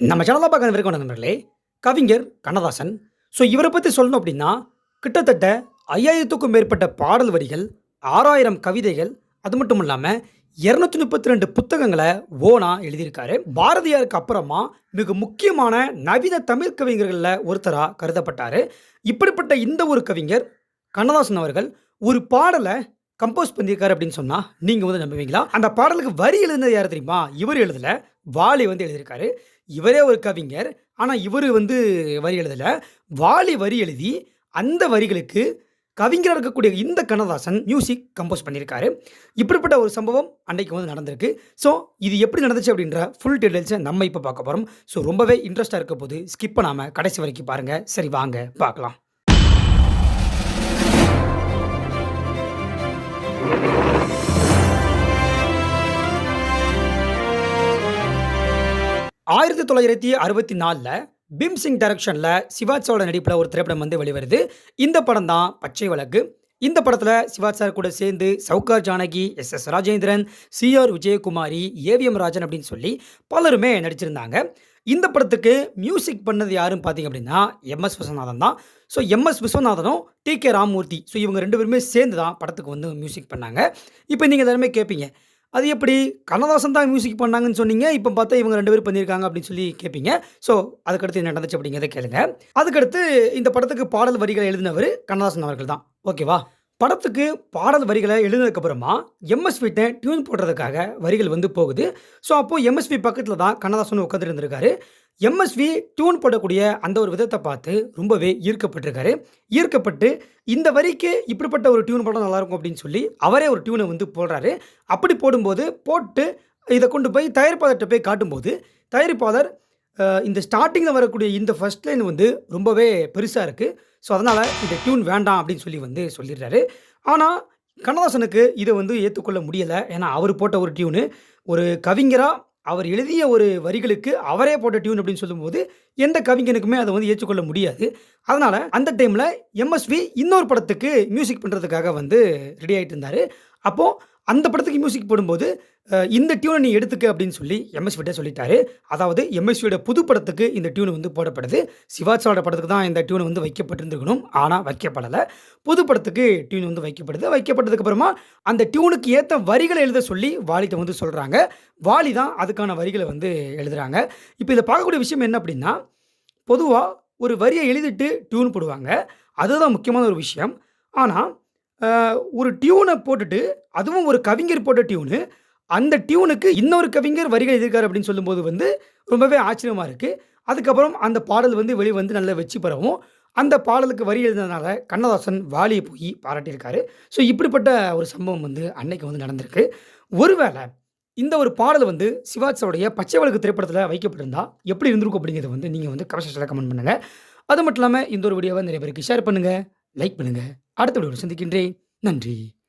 நம்ம சேனலாக பார்க்குற வரைக்கும் நண்பர்களே. கவிஞர் கண்ணதாசன். ஸோ இவரை பற்றி சொல்லணும் அப்படின்னா கிட்டத்தட்ட ஐயாயிரத்துக்கும் மேற்பட்ட பாடல் வரிகள் ஆறாயிரம் கவிதைகள் அது மட்டும் இல்லாமல் இரநூத்தி முப்பத்தி ரெண்டு புத்தகங்களை ஓனா எழுதியிருக்காரு. பாரதியாருக்கு அப்புறமா மிக முக்கியமான நவீன தமிழ் கவிஞர்களில் ஒருத்தராக கருதப்பட்டார். இப்படிப்பட்ட இந்த ஒரு கவிஞர் கண்ணதாசன் அவர்கள் ஒரு பாடலை கம்போஸ் பண்ணியிருக்காரு அப்படின்னு சொன்னால் நீங்கள் வந்து நம்புவீங்களா? அந்த பாடலுக்கு வரி எழுதுனது யார் தெரியுமா? இவர் எழுதல. வாலி வந்து எழுதியிருக்காரு. இவரே ஒரு கவிஞர். ஆனால் இவர் வந்து வரி எழுதலை. வாலி வரி எழுதி அந்த வரிகளுக்கு கவிஞராக இருக்கக்கூடிய இந்த கண்ணதாசன் மியூசிக் கம்போஸ் பண்ணியிருக்காரு. இப்படிப்பட்ட ஒரு சம்பவம் அன்றைக்கு வந்து நடந்திருக்கு. ஸோ இது எப்படி நடந்துச்சு அப்படின்ற ஃபுல் டீட்டெயில்ஸை நம்ம இப்போ பார்க்க போகிறோம் ஸோ ரொம்பவே இன்ட்ரெஸ்ட்டாக இருக்க போது ஸ்கிப் பண்ணாமல் கடைசி வரைக்கும் பாருங்கள் சரி வாங்க பார்க்கலாம். ஆயிரத்தி தொள்ளாயிரத்தி அறுபத்தி நாலில் பீம் சிங் டைரக்ஷனில் சிவாஜ் நடிப்பில் ஒரு திரைப்படம் வந்து வெளிவருது. இந்த படம் தான் பச்சை வழக்கு இந்த படத்தில் சிவாஜ் சார் கூட சேர்ந்து Sowcar Janaki S S Rajendran CR Vijayakumari AVM Rajan அப்படின்னு சொல்லி பலருமே நடிச்சிருந்தாங்க. இந்த படத்துக்கு மியூசிக் பண்ணது யாருன்னு பார்த்தீங்க அப்படின்னா எம்எஸ் விஸ்வநாதன் தான். ஸோ எம்எஸ் விஸ்வநாதனும் டி கே ராமூர்த்தி. ஸோ இவங்க ரெண்டு பேருமே சேர்ந்து தான் படத்துக்கு வந்து மியூசிக் பண்ணாங்க. இப்போ நீங்கள் எல்லாருமே கேட்பீங்க அது எப்படி? கண்ணதாசன் தான் மியூசிக் பண்ணாங்கன்னு சொன்னீங்க. இப்போ பார்த்தா இவங்க ரெண்டு பேரும் பண்ணியிருக்காங்க அப்படின்னு சொல்லி கேட்பீங்க ஸோ அதுக்கடுத்து என்ன நடந்துச்சு அப்படிங்கிறத கேளுங்க. அதுக்கடுத்து இந்த படத்துக்கு பாடல் வரிகளை எழுதினவர் கண்ணதாசன் அவர்கள் தான். ஓகேவா படத்துக்கு பாடல் வரிகளை எழுதினதுக்கப்புறமா எம்எஸ்விட்ட டியூன் போடுறதுக்காக வரிகள் வந்து போகுது. ஸோ அப்போது எம்எஸ்வி பக்கத்தில் தான் கண்ணதாசன் உட்காந்துட்டு இருந்திருக்காரு எம்எஸ்வி டியூன் போடக்கூடிய அந்த ஒரு விதத்தை பார்த்து ரொம்பவே ஈர்க்கப்பட்டிருக்காரு. ஈர்க்கப்பட்டு இந்த வரிக்கு இப்படிப்பட்ட ஒரு டியூன் போட்டால் நல்லாயிருக்கும் அப்படின்னு சொல்லி அவரே ஒரு டியூனை வந்து போடுறாரு. அப்படி போடும்போது போட்டு இதை கொண்டு போய் தயாரிப்பாளர்கிட்ட போய் காட்டும்போது தயாரிப்பாளர் இந்த ஸ்டார்டிங்கில் வரக்கூடிய இந்த ஃபர்ஸ்ட் லைன் வந்து ரொம்பவே பெருசாக இருக்குது ஸோ அதனால் இந்த டியூன் வேண்டாம் அப்படின்னு சொல்லி வந்து சொல்லிடுறாரு. ஆனால் கண்ணதாசனுக்கு இதை வந்து ஏற்றுக்கொள்ள முடியலை. ஏன்னா அவர் போட்ட ஒரு டியூனு ஒரு கவிஞராக அவர் எழுதிய ஒரு வரிகளுக்கு அவரே போட்ட டியூன் அப்படின்னு சொல்லும்போது எந்த கவிஞனுக்குமே அதை வந்து ஏற்றுக்கொள்ள முடியாது. அதனால் அந்த டைமில் எம்எஸ்வி இன்னொரு படத்துக்கு மியூசிக் பண்ணுறதுக்காக வந்து ரெடி ஆகிட்டு இருந்தார். அப்போது அந்த படத்துக்கு மியூசிக் போடும்போது இந்த டியூனை நீ எடுத்துக்க அப்படின்னு சொல்லி எம்எஸ்விட்ட சொல்லிட்டாரு. அதாவது எம்எஸ்வியோட புது படத்துக்கு இந்த டியூன் வந்து போடப்படுது. சிவாஜியோட படத்துக்கு தான் இந்த டியூன் வந்து வைக்கப்பட்டிருந்துருக்கணும். ஆனால் வைக்கப்படலை. புது படத்துக்கு டியூன் வந்து வைக்கப்படுது. வைக்கப்பட்டதுக்கு அப்புறமா அந்த டியூனுக்கு ஏற்ற வரிகளை எழுத சொல்லி வாலிட்ட வந்து சொல்கிறாங்க வாலி தான் அதுக்கான வரிகளை வந்து எழுதுறாங்க. இப்போ இதை பார்க்கக்கூடிய விஷயம் என்ன அப்படின்னா பொதுவாக ஒரு வரியை எழுதிட்டு டியூன் போடுவாங்க. அதுதான் முக்கியமான ஒரு விஷயம். ஆனால் ஒரு டியூனை போட்டுட்டு அதுவும் ஒரு கவிஞர் போட்ட டியூனு. அந்த டியூனுக்கு இன்னொரு கவிஞர் வரிகள் எழுதியிருக்காரு அப்படின்னு சொல்லும்போது வந்து ரொம்பவே ஆச்சரியமாக இருக்குது அதுக்கப்புறம் அந்த பாடல் வந்து வெளியே வந்து நல்லா வச்சு பெறவும் அந்த பாடலுக்கு வரி எழுதினதுனால கண்ணதாசன் வாலியை போய் பாராட்டியிருக்காரு. ஸோ இப்படிப்பட்ட ஒரு சம்பவம் வந்து அன்னைக்கு வந்து நடந்திருக்கு. ஒருவேளை இந்த ஒரு பாடல் வந்து சிவாஜியோடைய பச்சை வழக்கு திரைப்படத்தில் வைக்கப்பட்டிருந்தா எப்படி இருந்திருக்கும் அப்படிங்கிறத வந்து நீங்கள் வந்து கமெண்ட் கமெண்ட் பண்ணுங்கள் அது மட்டும் இல்லாமல் இந்த ஒரு வீடியோவை நிறைய பேருக்கு ஷேர் பண்ணுங்கள் லைக் பண்ணுங்கள் அடுத்த வீடியோ சந்திக்கின்றேன். நன்றி.